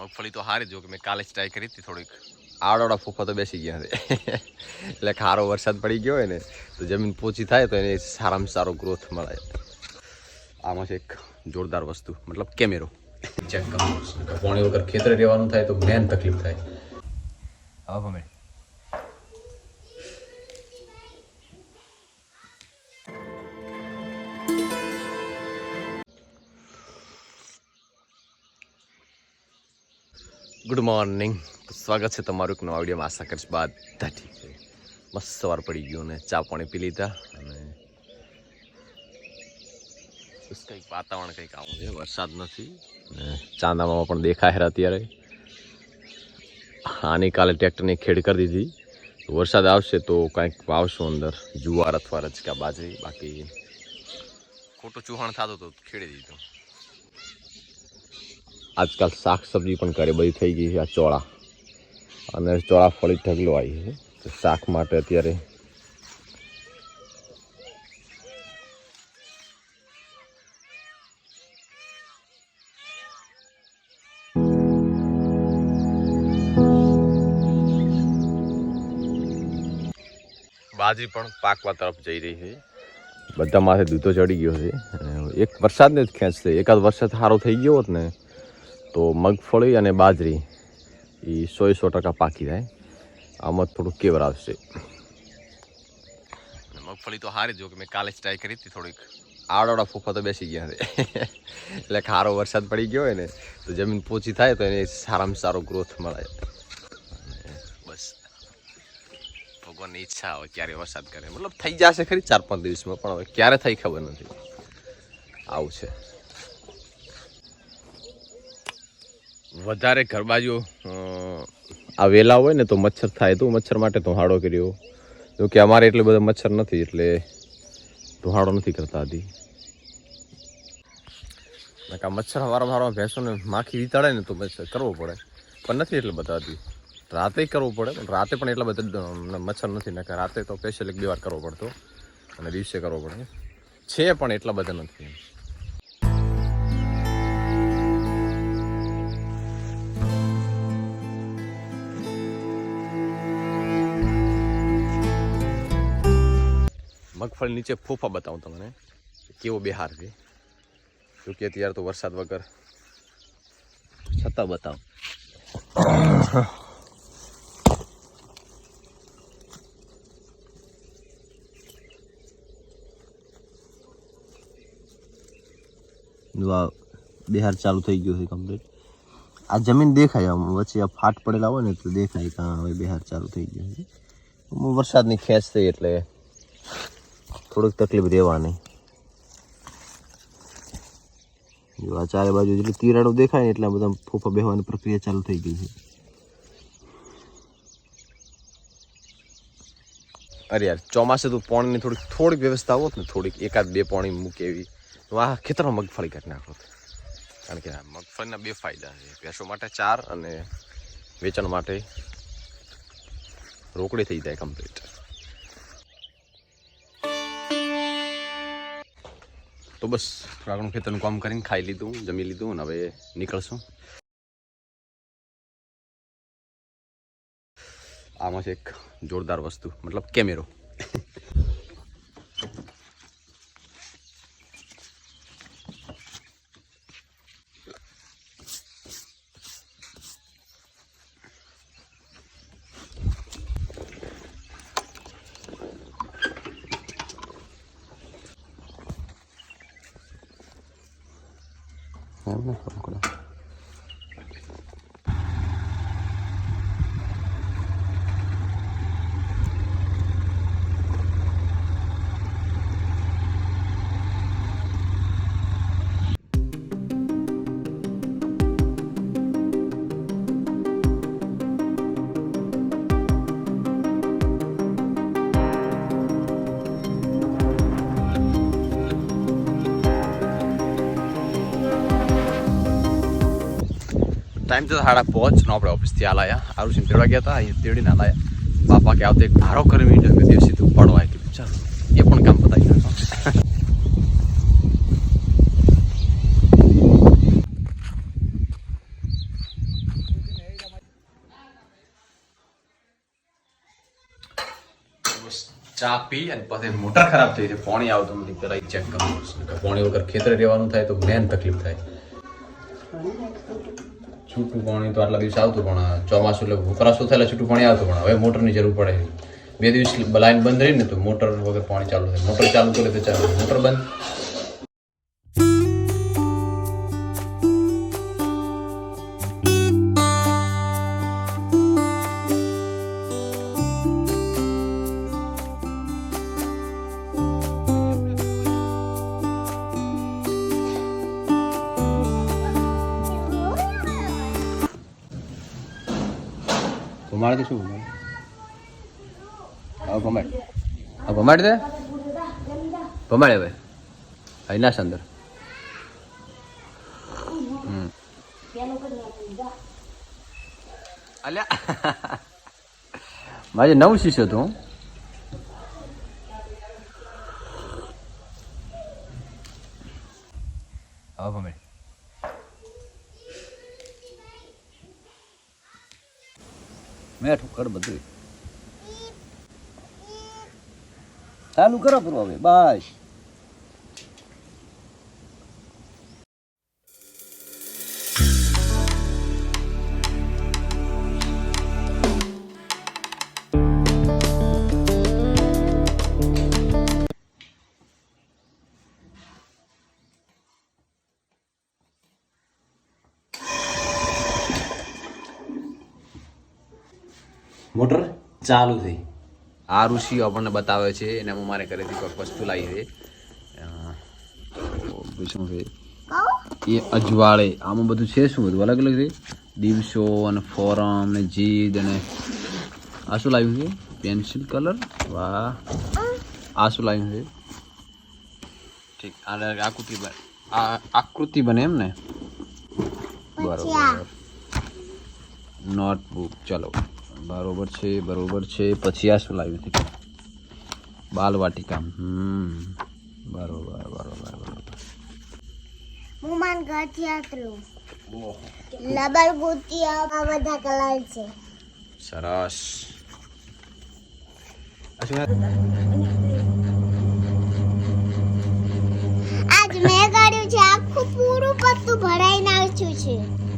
મગફળી તો હારી જો કે મેં કાલે જ ટ્રાય કરી હતી થોડીક. આડોડા ફૂફા તો બેસી ગયા એટલે ખારો વરસાદ પડી ગયો હોય ને, તો જમીન પોચી થાય તો એને સારામાં સારો ગ્રોથ મળે. આમાં છે એક જોરદાર વસ્તુ, મતલબ કેમેરો. ચેક કરો. પાણી વગર ખેતરે રહેવાનું થાય તો મેન તકલીફ થાય. હા ભમે ગુડ મોર્નિંગ સ્વાગત છે તમારું એક નવા વિડીયોમાં. આશા કરીશ બાદ ઠીક છે. મસ્ત સવાર પડી ગયું ને ચા પાણી પી લીધા અને કંઈક વાતાવરણ કંઈક આવું છે. વરસાદ નથી ચાંદામાં પણ દેખાય અત્યારે. આની કાલે ટ્રેક્ટરની ખેડ કરી દીધી. વરસાદ આવશે તો કંઈક વાવશું અંદર. જુવાર અથવા રચકા બાજરી. બાકી ખોટું ચૂહાણ થતું તો ખેડી દીધું. આજકાલ શાક સબ્જી પણ ઘરે બધી થઈ ગઈ છે આ ચોળા. અને ચોળા ફળી ઢગલો આવી છે. તો શાક માટે અત્યારે બાજરી પણ પાકવા તરફ જઈ રહી છે. બધા માથે દૂધો ચડી ગયો છે. એક વરસાદને જ ખેંચશે એકાદ વરસાદ સારો થઈ ગયો હોત ને તો મગફળી અને બાજરી એ સો સો ટકા પાકી જાય. આમાં થોડું કેવર આવશે. મગફળી તો હારી જો કે મેં કાલે જ ટ્રાય કરી હતી થોડીક. આડોડા ફૂફા તો બેસી ગયા એટલે ખારો વરસાદ પડી ગયો હોય ને, તો જમીન પોચી થાય તો એને સારામાં સારો ગ્રોથ મળે. બસ. ભગવાનની ઈચ્છા હોય ક્યારે વરસાદ કરે. મતલબ થઈ જશે ખરી ચાર પાંચ દિવસમાં, પણ હવે ક્યારે થઈ ખબર નથી. આવું છે. વધારે ઘર આ વેલા હોય ને તો મચ્છર થાય તો મચ્છર માટે ધોહાડો કર્યો. જો કે અમારે એટલે બધા મચ્છર નથી, એટલે ધોહાડો નથી કરતા હતી નકા મચ્છર વારંવાર વારંવાર ભેંસોને માખી વિતાડે ને તો મચ્છર કરવો પડે. પણ નથી એટલે બધા રાતે કરવું પડે, પણ રાતે પણ એટલા બધા મચ્છર નથી. નાખે રાતે તો સ્પેશિયલ એક બે વાર કરવો પડતો. અને દિવસે કરવો પડે. છે પણ એટલા બધા નથી. મગફળી નીચે ફોફા બતાવું તમને. કેવો બિહાર છે. જો કે અત્યારે તો વરસાદ વગર છતાં બતાવ. બિહાર ચાલુ થઈ ગયું છે કમ્પ્લીટ આ જમીન દેખાય આમ, વચ્ચે આ ફાટ પડેલા હોય ને તો દેખાય કે હા, હવે બિહાર ચાલુ થઈ ગયું છે. આમ વરસાદની ખેંચ થઈ એટલે થોડીક તકલીફ રહેવાની જો આ ચારે બાજુ જેટલું તિરાડો દેખાય ને એટલા બધા ફૂફા બેહવાની પ્રક્રિયા ચાલુ થઈ ગઈ છે. અરે યાર, ચોમાસે તો પાણીની થોડીક થોડીક વ્યવસ્થા હોત ને, થોડીક એકાદ બે પાણી મૂકે એવી. તો આ ખેતરમાં મગફળી કાઢી નાખો. કારણ કે મગફળીના બે ફાયદા છે. ભેંસો માટે ચાર અને વેચાણ માટે રોકડી થઈ જાય કમ્પ્લીટ તો બસ થોડા ખેતરનું કામ કરીને ખાઈ લીધું, જમી લીધું અને હવે નીકળશું. આમાં છે એક જોરદાર વસ્તુ, મતલબ કેમેરો. 没问题，我们过来。ટાઈમ થયો સાડા પહોંચનો આપણે ઓફિસથી હાલાયા આરું છે તેડવા ગયા હતા અહીંયા તેડીને હાલાયા બાપા કે આવતે એક ભારો કરી મીટર કે દિવસે તું ચાલો. એ પણ કામ બતાવી નાખો. ચા પી અને પછી મોટર ખરાબ થઈ છે પાણી આવતો નથી પેલા ચેક કરવું પાણી વગર ખેતરે રહેવાનું થાય તો મેન તકલીફ થાય. છૂટું પાણી તો આટલા દિવસ આવતું, પણ ચોમાસું એટલે વપરાશો થયેલા છૂટું પાણી આવતું, પણ હવે મોટરની જરૂર પડે. બે દિવસ લાઈન બંધ રહી ને તો મોટર વગર પાણી ચાલુ થાય. મોટર ચાલુ કરે તો ચાલુ. મોટર બંધ. ભમાડ દે શું ભમાડ હા ભમાડ હા ભમાડ દે ભમાડે હવે અહીં નાશ અંદર હમ અલ્યા મારે નવું શીશો હતું હા ભમાડ મેઠું કર બધું ચાલુ કરો પૂરો હવે બસ મોટર ચાલુ થઈ. આ ઋષિ આપણને બતાવે છે એને હું મારે ઘરેથી કોઈક વસ્તુ લાવી છે. શું છે? એ અજવાળે. આમાં બધું છે શું બધું? અલગ અલગ છે? દિવસો અને ફોરમ ને જીદ અને આ શું લાવ્યું છે? Pencil colour? વાહ. આ શું લાવ્યું છે? ઠીક. આકૃતિ બને આ આકૃતિ બને એમ ને? બરોબર. નોટબુક. ચલો. બરોબર છે બરોબર છે. પછી આ શું લાવ્યું હતું? બાલવાટિકા. હમ. બરોબર બરોબર બરોબર. હું માન ઘરથી આટલું લબર ગુતી આ બધા કલર છે. સરસ. આજ મેં ગાડ્યું છે આખું પૂરું પત્તું ભરાઈને નાખ્યું છે.